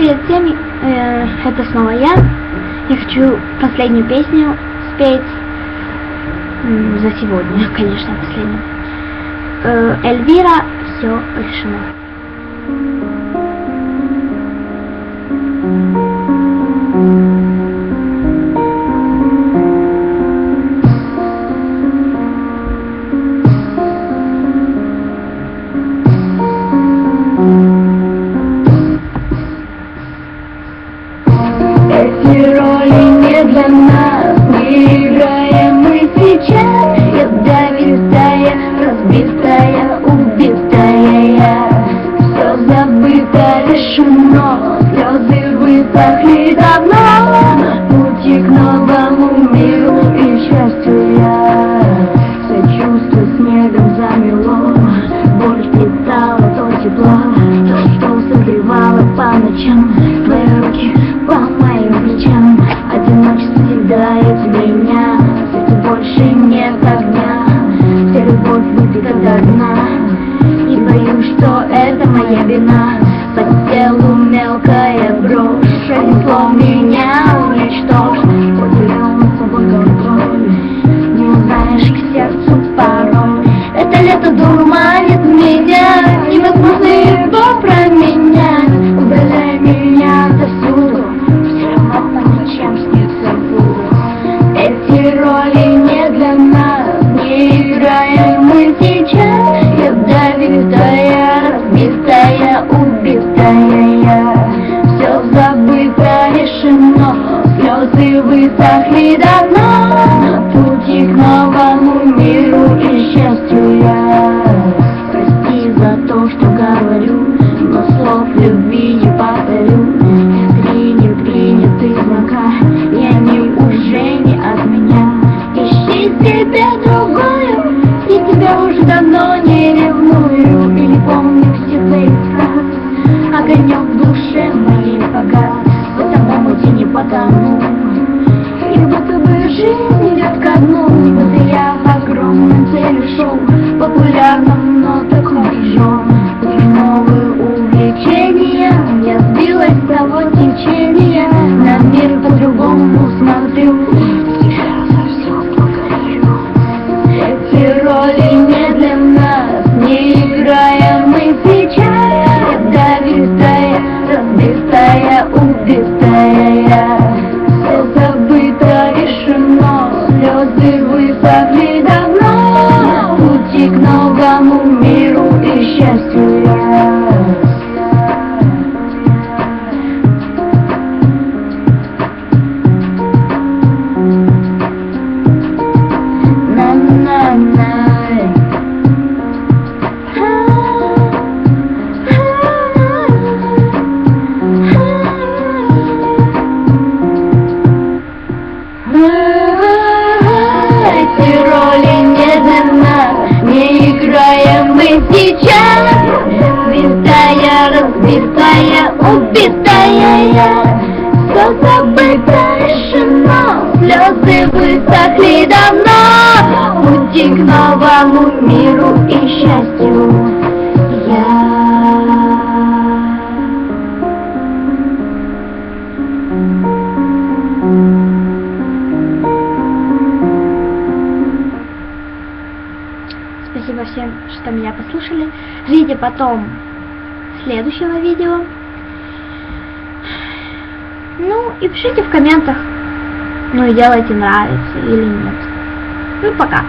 перед всеми, э, это снова я. Я хочу последнюю песню спеть за сегодня, конечно, последнюю. Э, Эльвира, все решено. ни роли не для нас. Не мы сейчас. Я разбитая, убитая я. Все забыто, лишено Слезы высохли combinar. пахли давно, пути к новому миру и счастью я. Прости за то, что говорю. Все забыто решено, слезы высохли давно. моя, все забытая тишина, слезы высохли давно, пути к новому миру и счастью. Я. Спасибо всем, что меня послушали. Ждите потом следующего видео. Ну и пишите в комментах, ну и делайте нравится или нет. Ну пока.